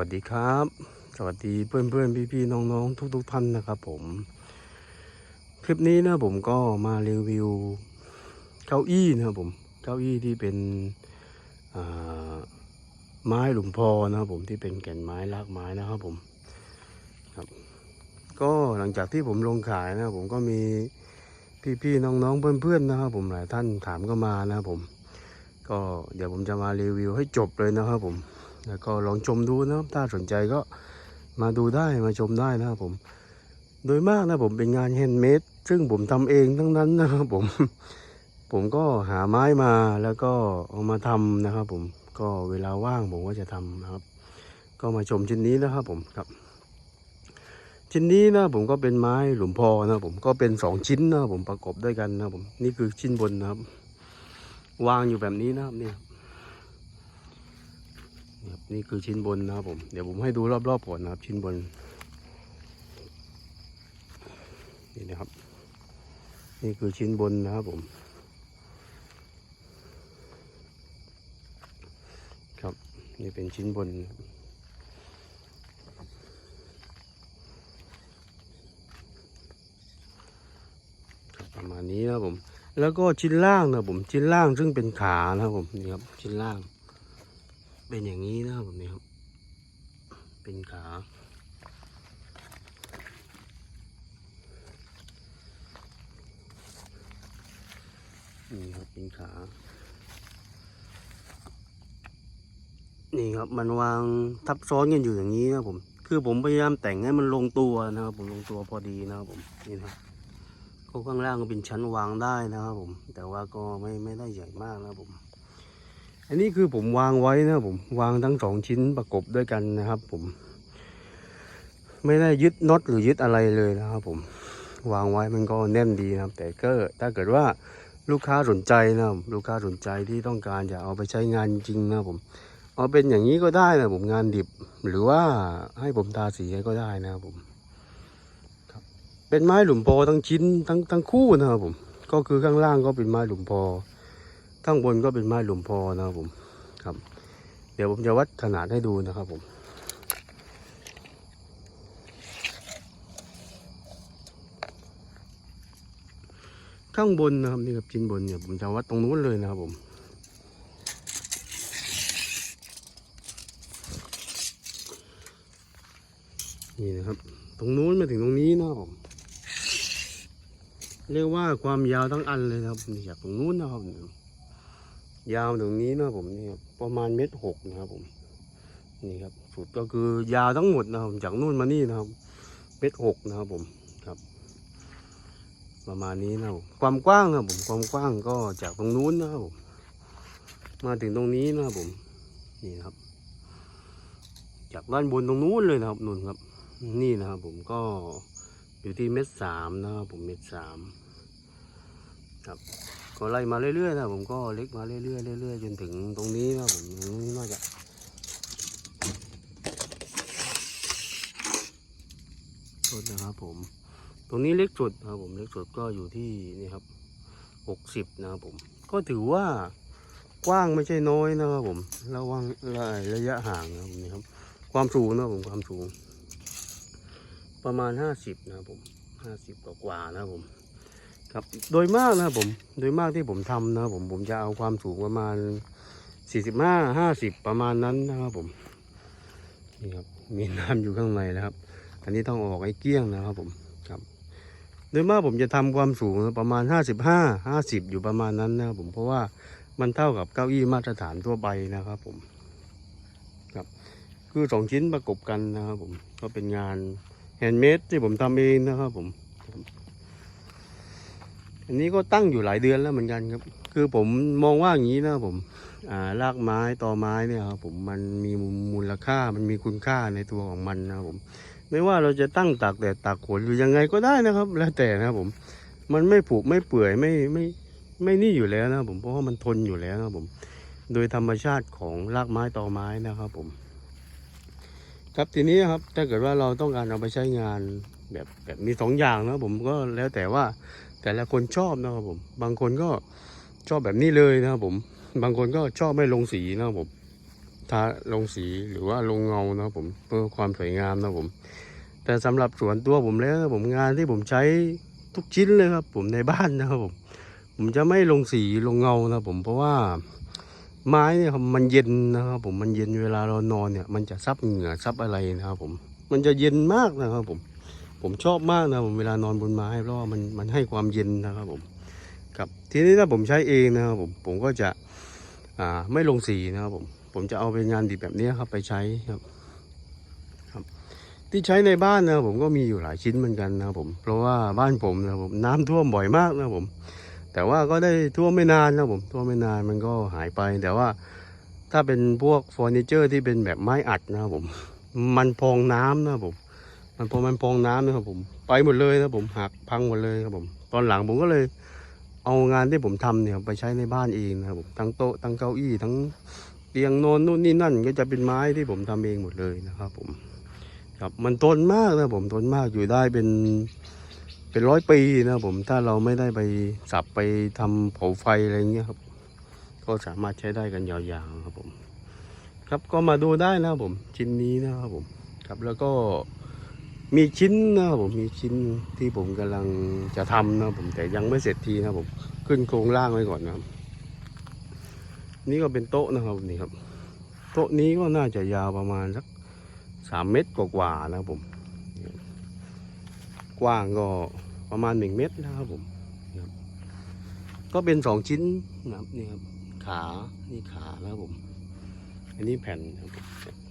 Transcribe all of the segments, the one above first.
วัสดีครับ สวัสดีเพื่อนเพื่อนพี่พี่ๆน้องๆทุกๆท่านนะครับผม คลิปนี้นะผมก็มารีวิวเก้าอี้นะครับผม เก้าอี้ที่เป็นไม้หลุมพอนะครับผมที่เป็นแก่นไม้รากไม้นะครับผมครับก็หลังจากที่ผมลงขายนะผมก็มีพี่ๆน้องๆเพื่อนๆนะครับผมหลายท่านถามก็มานะครับผม ก็เดี๋ยวผมจะมารีวิวให้จบเลยนะครับผม แล้วก็ลองชมดูนะครับถ้าสนใจก็มาดูได้มาชมได้นะครับผม โดยมากนะผมเป็นงานแฮนด์เมดซึ่งผมทำเองทั้งนั้นนะครับผม ผมก็หาไม้มาแล้วก็เอามาทำนะครับผมก็เวลาว่างผมก็จะทำนะครับ ก็มาชมชิ้นนี้นะครับผมครับ ชิ้นนี้นะผมก็เป็นไม้หลุมพอนะครับผมก็เป็นสองชิ้นนะผมประกอบด้วยกันนะครับผมนี่คือชิ้นบนนะครับ วางอยู่แบบนี้นะครับเนี่ย ครับนี่คือชิ้นบนนะครับผม เดี๋ยวผมให้ดูรอบๆก่อนนะครับ ชิ้นบน นี่นะครับ นี่คือชิ้นบนนะครับผม ครับนี่เป็นชิ้นบนประมาณนี้นะครับผม แล้วก็ชิ้นล่างนะครับผม ชิ้นล่างซึ่งเป็นขานะครับผม นี่ครับ ชิ้นล่าง เป็นอย่างนี้นะครับผมนี่ครับ เป็นขา นี่ครับเป็นขา นี่ครับมันวางทับซ้อนกันอยู่อย่างนี้นะครับผม คือผมพยายามแต่งให้มันลงตัวนะครับผมลงตัวพอดีนะครับผมนี่นะครับก็ข้างล่างก็เป็นชั้นวางได้นะครับผม แต่ว่าก็ไม่ไม่ได้ใหญ่มากนะครับผม อันนี้คือผมวางไว้นะผมวางทั้งสองชิ้นประกบด้วยกันนะครับ ผม ไม่ได้ยึดน็อตหรือยึดอะไรเลยนะครับ ผมวางไว้มันก็แน่นดีนะครับ แต่ก็ถ้าเกิดว่าลูกค้าสนใจนะลูกค้าสนใจที่ต้องการจะเอาไปใช้งานจริงนะผม เอาเป็นอย่างนี้ก็ได้นะผมงานดิบ หรือว่าให้ผมทาสีให้ก็ได้นะครับผมครับเป็นไม้หลุมพอทั้งชิ้นทั้งทั้งคู่นะครับผม ก็คือข้างล่างก็เป็นไม้หลุมพอ ข้างบนก็เป็นไม้หลุมพอนะครับผมครับ เดี๋ยวผมจะวัดขนาดให้ดูนะครับผมข้างบนนะครับนี่ครับชิ้นบนเนี่ยผมจะวัดตรงนู้นเลยนะครับผมนี่นะครับ ตรงนู้นมาถึงตรงนี้นะครับผมเรียกว่าความยาวทั้งอันเลยนะครับนี่จากตรงนู้นนะครับ ยาวตรงนี้นะผมนี่ครับประมาณเมตรหกนะครับผมนี่ครับสุดก็คือยาวทั้งหมดนะครับจากนู่นมานี่นะครับเมตรหกนะครับผมครับ ประมาณนี้นะครับความกว้างนะครับผมความกว้างก็จากตรงนู้นนะครับผมมาถึงตรงนี้นะครับผมนี่ครับ จากด้านบนตรงนู้นเลยนะครับนู่นครับ นี่นะครับผมก็อยู่ที่เมตรสามนะครับผมเมตรสามครับ ก็ไล่มาเรื่อยๆนะผมก็เล็กมาเรื่อยๆเรื่อยๆจนถึงตรงนี้นะผมตรงนี้น่าจะโทษนะครับผม ตรงนี้เล็กสุดนะครับผมเล็กสุดก็อยู่ที่นี่ครับหกสิบนะครับผม ก็ถือว่ากว้างไม่ใช่น้อยนะครับผมระวังระยะห่างนะครับนี่ครับ ความสูงนะผมความสูง ประมาณห้าสิบนะครับผมห้าสิบกว่าๆนะครับผม ครับโดยมากนะครับผมโดยมากที่ผมทำนะครับผมผมจะเอาความสูงประมาณ45 50ประมาณนั้นนะครับผมนี่ครับมีน้ำอยู่ข้างในนะครับ อันนี้ต้องออกไอ้เกี้ยงนะครับผมครับ โดยมากผมจะทำความสูงประมาณ55 50อยู่ประมาณนั้นนะครับผมเพราะว่ามันเท่ากับเก้าอี้มาตรฐานทั่วไปนะครับผมครับ คือสองชิ้นประกบกันนะครับผมก็เป็นงานแฮนด์เมดที่ผมทำเองนะครับผม อันนี้ก็ตั้งอยู่หลายเดือนแล้วเหมือนกันครับ คือผมมองว่าอย่างนี้นะผมรากไม้ตอไม้เนี่ยครับผมมันมีมูลค่ามันมีคุณค่าในตัวของมันนะครับผม ไม่ว่าเราจะตั้งตากแดดตากฝนหรือยังไงก็ได้นะครับ แล้วแต่นะครับผม มันไม่ผุไม่เปื่อยไม่ไม่ไม่นี่อยู่แล้วนะครับผมเพราะว่ามันทนอยู่แล้วนะครับผม โดยธรรมชาติของรากไม้ตอไม้นะครับผม ครับทีนี้ครับถ้าเกิดว่าเราต้องการเอาไปใช้งานแบบแบบมีสองอย่างนะผมก็แล้วแต่ว่า แต่ละคนชอบนะครับผม บางคนก็ชอบแบบนี้เลยนะครับผม บางคนก็ชอบไม่ลงสีนะครับผม ทาลงสีหรือว่าลงเงานะครับผมเพื่อความสวยงามนะครับผม แต่สำหรับส่วนตัวผมแล้วผมงานที่ผมใช้ทุกชิ้นเลยครับ ผมในบ้านนะครับผม ผมจะไม่ลงสีลงเงานะครับผมเพราะว่าไม้เนี่ยครับมันเย็นนะครับผมมันเย็นเวลาเรานอนเนี่ย มันจะซับเหงื่อซับอะไรนะครับผม มันจะเย็นมากนะครับผม ผมชอบมากนะผมเวลานอนบนไม้เพราะว่ามันมันให้ความเย็นนะครับผมครับทีนี้ถ้าผมใช้เองนะครับผมผมก็จะอ่าไม่ลงสีนะครับผมผมจะเอาเป็นงานดิบแบบนี้ครับไปใช้ครับครับ ที่ใช้ในบ้านนะผมก็มีอยู่หลายชิ้นเหมือนกันนะครับผมเพราะว่าบ้านผมนะผมน้ำท่วมบ่อยมากนะครับผม แต่ว่าก็ได้ท่วมไม่นานนะครับผมท่วมไม่นานมันก็หายไป แต่ว่าถ้าเป็นพวกเฟอร์นิเจอร์ที่เป็นแบบไม้อัดนะครับผมมันพองน้ำนะครับผม มันพอมันพองน้ำนะครับผม ไปหมดเลยนะครับผมหักพังหมดเลยครับผม ตอนหลังผมก็เลย เอางานที่ผมทำเนี่ยไปใช้ในบ้านเองนะครับผมทั้งโต๊ะทั้งเก้าอี้ทั้งเตียงนอนนู่นนี่นั่น ก็จะเป็นไม้ที่ผมทำเองหมดเลยนะครับ ผม ครับมันทนมากนะครับผมทนมากอยู่ได้เป็นเป็นร้อยปีนะครับผมถ้าเราไม่ได้ไปสับไปทำเผาไฟอะไรเงี้ยครับ ก็สามารถใช้ได้กันยาวๆครับผม ครับก็มาดูได้นะครับผมชิ้นนี้นะครับผม ครับแล้วก็ มีชิ้นนะครับผมมีชิ้นที่ผมกำลังจะทำนะผมแต่ยังไม่เสร็จทีนะผมขึ้นโครงล่างไว้ก่อนนะครับ นี่ก็เป็นโต๊ะนะครับนี่ครับ โต๊ะนี้ก็น่าจะยาวประมาณสักสามเมตรกว่าๆนะครับผม กว้างก็ประมาณหนึ่งเมตรนะครับผมก็เป็นสองชิ้นนะครับนี่ครับขานี่ขานะครับผม อันนี้แผ่นครับ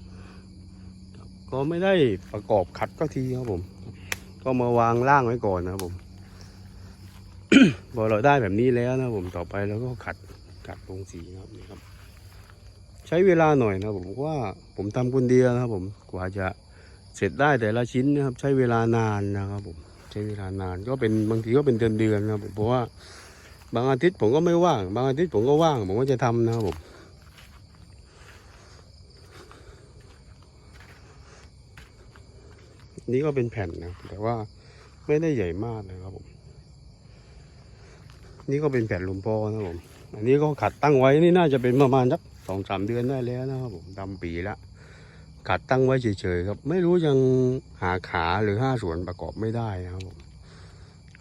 ก็ไม่ได้ประกอบขัดก็ทีครับผม ก็มาวางล่างไว้ก่อนนะครับผมพอเราได้แบบนี้แล้วนะครับผมต่อไปเราก็ขัดขัดลงสีนะครับนี่ครับ ใช้เวลาหน่อยนะผมว่าผมทำคนเดียวนะครับผมกว่าจะเสร็จได้แต่ละชิ้นนะครับ ใช้เวลานานนะครับผมใช้เวลานานก็เป็นบางทีก็เป็นเดือนเดือนๆนะครับผมเพราะว่าบางอาทิตย์ผมก็ไม่ว่าง บางอาทิตย์ผมก็ว่าง ผมก็จะทำนะครับผม นี่ก็เป็นแผ่นนะ แต่ว่าไม่ได้ใหญ่มากนะครับผม นี่ก็เป็นแผ่นลมพอนะครับผม อันนี้ก็ขัดตั้งไว้นี่น่าจะเป็นประมาณสักสองสามเดือนได้แล้วนะครับผมดำปีละขัดตั้งไว้เฉยๆครับ ไม่รู้ยังหาขาหรือห้าส่วนประกอบไม่ได้นะครับผม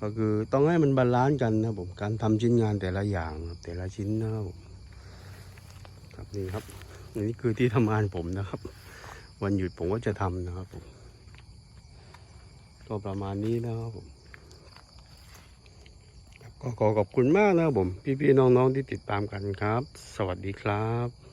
ก็คือต้องให้มันบาลานซ์กันนะครับผม การทำชิ้นงานแต่ละอย่างแต่ละชิ้นนะครับผมครับนี่ครับอันนี้คือที่ทำงานผมนะครับ วันหยุดผมก็จะทำนะครับผม ก็ประมาณนี้นะครับผมก็ขอขอบคุณมากนะครับผม พี่ๆน้องๆที่ติดตามกันครับ สวัสดีครับ